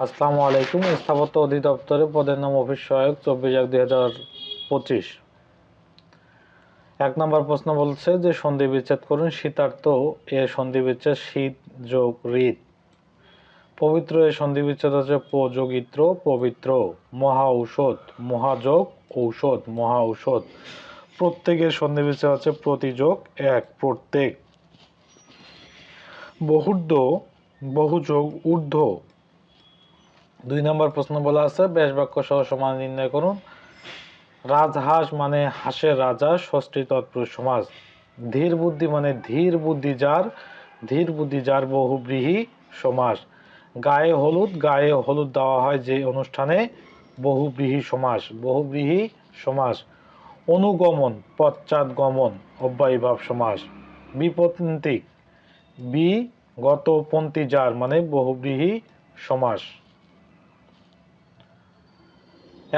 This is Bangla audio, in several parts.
আসসালামু আলাইকুম, স্থাপত্য অধিদপ্তরে পদের নাম অফিস সহায়ক চব্বিশ এক দুই হাজার পঁচিশ। এক নম্বর প্রশ্ন বলছে যে সন্ধি বিচ্ছেদ করুন, শীতার্থ, এ সন্ধি বিচ্ছেদ শীত, যোগ, ঋত। পবিত্র এ সন্ধি বিচ্ছেদ হচ্ছে প যোগ ইত্র পবিত্র। মহা ঔষধ মহাযোগ ঔষধ, মহা ঔষধ। প্রত্যেকের সন্ধি বিচ্ছেদ হচ্ছে প্রতিযোগ, এক প্রত্যেক। বহুর্ধ, বহুযোগ, ঊর্ধ্ব। দুই নম্বর প্রশ্ন বলা আছে ব্যাস বাক্য সহ সমান নির্ণয় করুন। রাজহাঁস মানে হাঁসের রাজা, ষষ্ঠী তৎপুরুষ সমাজ। ধীর বুদ্ধি মানে ধীর বুদ্ধি যার ধীর বুদ্ধি যার বহুব্রীহি সমাস গায়ে হলুদ গায়ে হলুদ দেওয়া হয় যে অনুষ্ঠানে, বহুব্রীহি সমাস বহুব্রীহি সমাস অনুগমন পশ্চাৎগমন অব্যয়ীভাব সমাস বিপন্তিক বি গতপন্থী যার মানে বহুব্রীহি সমাস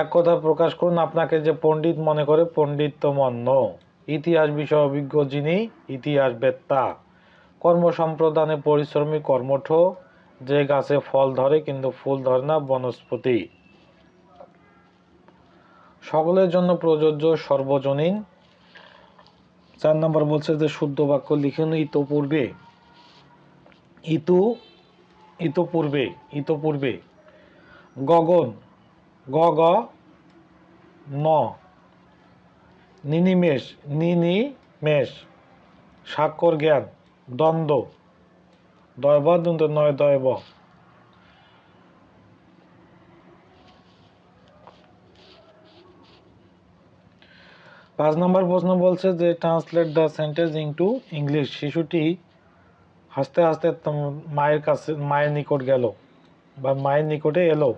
এক কথা প্রকাশ করুন, আপনাকে যে পণ্ডিত মনে করে পণ্ডিত তো মন্য ইতিহাস বিষয় অভিজ্ঞ যিনি, ইতিহাস বেত্তা। কর্ম সম্প্রদানে পরিশ্রমী কর্মঠ, যে গাছে ফল ধরে কিন্তু ফুল ধরে না, বনস্পতি। সকলের জন্য প্রযোজ্য সর্বজনীন। চার নম্বর বলছে যে, শুদ্ধ বাক্য লিখুন ইতপূর্বে ইতু ইতপূর্বে ইতপূর্বে গগন গ গ, ন, নিনিমেষ নিনি মেষ স্বাক্ষর জ্ঞান, দ্বন্দ্ব দয়ব দন্ত নয় দয়ব পাঁচ নম্বর প্রশ্ন বলছে যে translate the sentence into English শিশুটি হাসতে হাসতে মায়ের কাছে, মায়ের নিকট গেল বা মায়ের নিকটে এলো।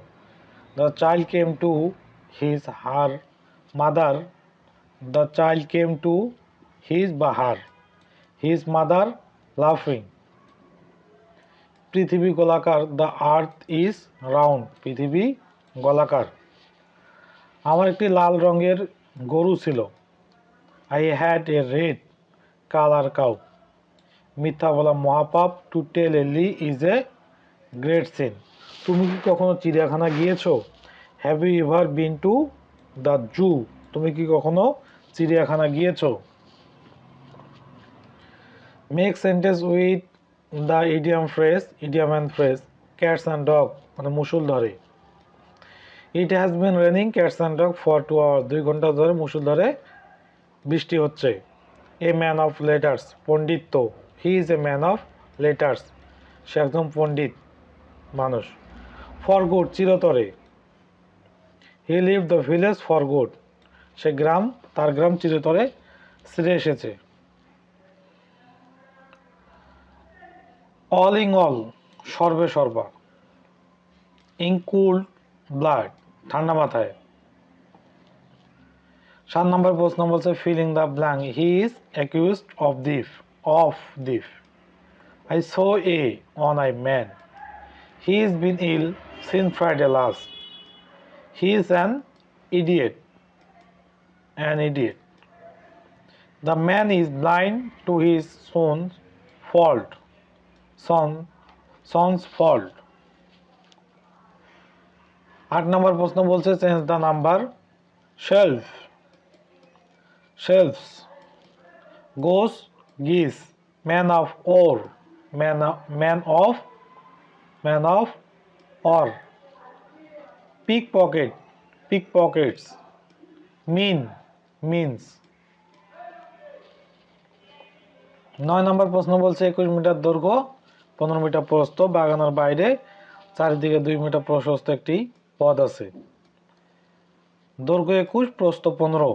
The child came to his her mother. The child came to his her. His mother laughing. পৃথিবী গোলাকার দ্য আর্থ ইজ রাউন্ড পৃথিবী গোলাকার আমার একটি লাল রঙের গরু ছিল I had a red colour cow মিথ্যা বলা মহাপাপ to tell a lie is a great sin তুমি কি কখনো চিড়িয়াখানা গিয়েছো? Have you ever been to the zoo তুমি কি কখনো চিড়িয়াখানা গিয়েছো? Make sentence with the idiom phrase idiom and phrase cats and dog মানে মুসুল ধরে। It has been raining cats and dog for two hour দুই ঘণ্টা ধরে মুসুল ধরে বৃষ্টি হচ্ছে। এ man of letters পণ্ডিত্য he is a man of letters সে একদম পণ্ডিত মানুষ। ফর গুড, চিরতরে। He leave the village for good. সে গ্রাম, তার গ্রাম চিরতরে ছেড়ে এসেছে। অল ইং অল, সর্বে সর্বা। ইং ইনকুল ব্লাড, ঠান্ডা মাথায়। সাত নম্বর প্রশ্ন বলছে filling the blank he is accused of theft of theft I saw a on a man. He has been ill last. He is an idiot. An idiot. The man is blind to his son's fault. Son, son's fault. আট নম্বর প্রশ্ন বলছে change the number shelf shelves goose geese man of war man man of man of war pocket pick pockets mean means নয় নম্বর প্রশ্ন বলছে একুশ মিটার দৈর্ঘ্য, পনেরো মিটার প্রস্থ, বাগানের বাইরে, চারিদিকে দুই মিটার প্রশস্ত একটি পথ আছে। দৈর্ঘ্য একুশ, প্রস্থ পনেরো।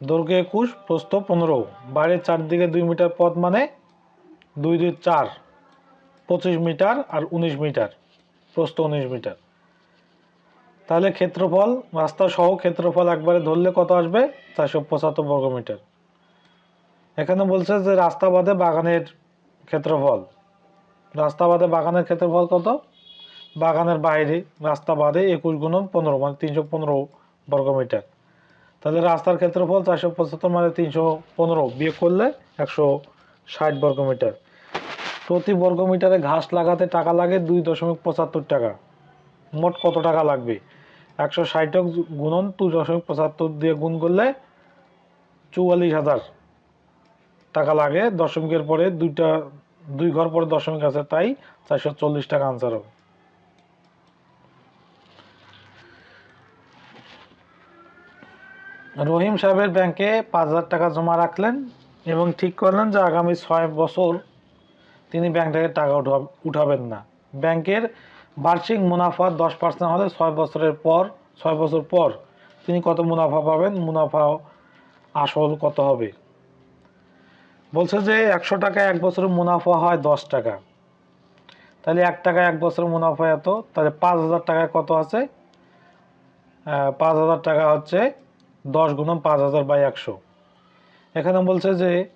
দৈর্ঘ্য একুশ, প্রস্থ পনেরো। বাইরের চারদিকে দুই মিটার পথ মানে দুই দুই চার। পঁচিশ মিটার আর উনিশ মিটার। প্রস্থ উনিশ মিটার। তাহলে ক্ষেত্রফল, রাস্তা সহ ক্ষেত্রফল একবারে ধরলে কত আসবে? চারশো পঁচাত্তর বর্গ মিটার। এখানে বলছে যে রাস্তা বাদে বাগানের ক্ষেত্রফল। রাস্তা বাদে বাগানের ক্ষেত্রফল কত? বাগানের বাইরে, রাস্তা বাদে একুশ গুণন পনেরো মানে তিনশো পনেরো বর্গ মিটার। তাহলে রাস্তার ক্ষেত্রফল চারশো পঁচাত্তর মানে তিনশো পনেরো বিয়োগ করলে একশো ষাট বর্গ মিটার। প্রতি বর্গমিটারে ঘাস লাগাতে টাকা লাগে দুই দশমিক পঁচাত্তর টাকা। মোট কত টাকা লাগবে? একশো ষাট গুণন দুই দশমিক পঁচাত্তর দিয়ে গুণ করলে চুয়াল্লিশ হাজার টাকা লাগে। দশমিকের পরে দুইটা, দুই ঘর পরে দশমিক আছে, তাই চারশো চল্লিশ টাকা আনসার হবে। রহিম সাহেবের ব্যাংকে পাঁচ হাজার টাকা জমা রাখলেন এবং ঠিক করলেন যে আগামী ছয় বছর তিনি ব্যাংক থেকে টাকা উঠা- উঠাবেন না। ব্যাংকের বার্ষিক মুনাফা দশ পার্সেন্ট হলে ছয় বছরের পর, ছয় বছর পর তিনি কত মুনাফা পাবেন? মুনাফা আসল কত হবে? বলছে যে একশো টাকা এক বছরের মুনাফা হয় দশ টাকা। তাহলে এক টাকা এক বছরের মুনাফা এত, তাহলে পাঁচ হাজার টাকায় কত আছে? পাঁচ হাজার টাকা হচ্ছে দশ গুণন পাঁচ হাজার বাই একশো। এখানে বলছে যে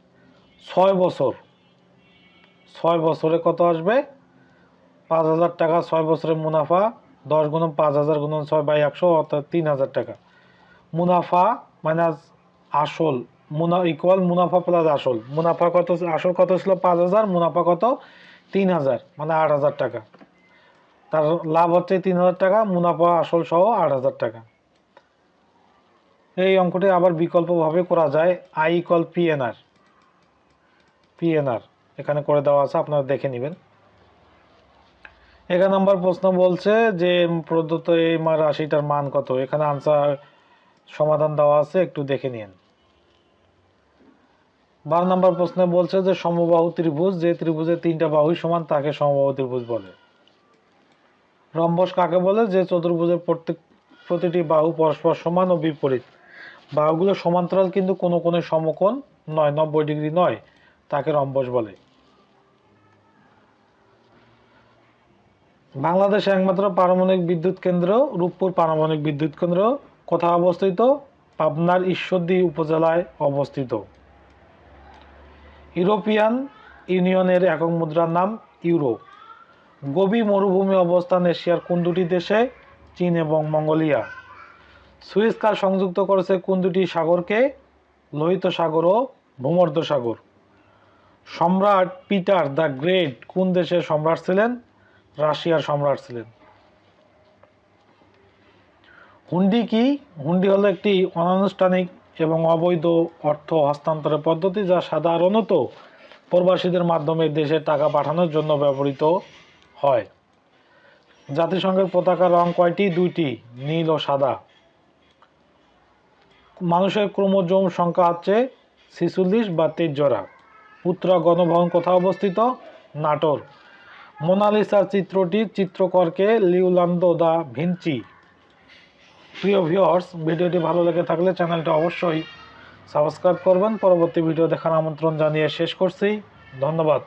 ছয় বছর ছয় বছরে কত আসবে? পাঁচ হাজার টাকা, ছয় বছরে মুনাফা, দশ গুণন পাঁচ হাজার গুণন ছয় বাই একশো, অর্থাৎ তিন হাজার টাকা। মুনাফা মাইনাস আসল, মুনা ইকুয়াল মুনাফা প্লাস আসল। মুনাফা কত, আসল কত ছিল? পাঁচ হাজার, মুনাফা কত? তিন হাজার মানে আট হাজার টাকা। তার লাভ হচ্ছে তিন হাজার টাকা, মুনাফা, আসল সহ আট হাজার টাকা। এই অঙ্কটি আবার বিকল্পভাবে করা যায় আই ইকুয়াল পিএনআর পিএনআর এখানে করে দেওয়া আছে, আপনারা দেখে নেবেন। এগারো নম্বর প্রশ্ন বলছে যে, প্রদত্ত এই রাশিটার মান কত? এখানে আনসার সমাধান দেওয়া আছে, একটু দেখে নিন। বারো নম্বর প্রশ্নে বলছে যে, সমবাহু ত্রিভুজ, যে ত্রিভুজের তিনটা বাহুই সমান, তাকে সমবাহু ত্রিভুজ বলে। রম্বস কাকে বলে? যে চতুর্ভুজের প্রত্যেক, প্রতিটি বাহু পরস্পর সমান ও বিপরীত। বাহুগুলো সমান্তরাল কিন্তু কোনো কোনো সমকোণ নয়, নব্বই ডিগ্রি নয়, তাকে রম্বস বলে। বাংলাদেশে একমাত্র পারমাণবিক বিদ্যুৎ কেন্দ্র, রূপপুর পারমাণবিক বিদ্যুৎ কেন্দ্র, কোথায় অবস্থিত? পাবনার ঈশ্বরদী উপজেলায় অবস্থিত। ইউরোপিয়ান ইউনিয়নের একক মুদ্রার নাম ইউরো। গোবি মরুভূমি অবস্থান এশিয়ার কোন দুটি দেশে? চীন এবং মঙ্গোলিয়া। সুইস সংযুক্ত করেছে কোন দুটি সাগরকে? লোহিত সাগর ও ভূমধ্য সাগর সম্রাট পিটার দ্য গ্রেট কোন দেশের সম্রাট ছিলেন? রাশিয়ার সম্রাট ছিলেন। হুন্ডি কি? হুন্ডি হলো একটি অনানুষ্ঠানিক এবং অবৈধ অর্থ হস্তান্তরের পদ্ধতি যা সাধারণত প্রবাসীদের মাধ্যমে দেশে টাকা পাঠানোর জন্য ব্যবহৃত হয়। জাতিসংঘের পতাকার রং কয়টি? দুইটি, নীল ও সাদা। মানুষের ক্রোমোজোম সংখ্যা হচ্ছে ছিচল্লিশ বা তেইশ জোড়া। পুত্রা গণভবন কোথায় অবস্থিত? নাটোর। মোনালিসা চিত্রটি চিত্রকরকে লিওলান্দো দা ভিনচি প্রিয় ভিউয়ার্স, ভিডিওটি ভালো লেগে থাকলে চ্যানেলটি অবশ্যই সাবস্ক্রাইব করবেন। পরবর্তী ভিডিও দেখার আমন্ত্রণ জানিয়ে শেষ করছি। ধন্যবাদ।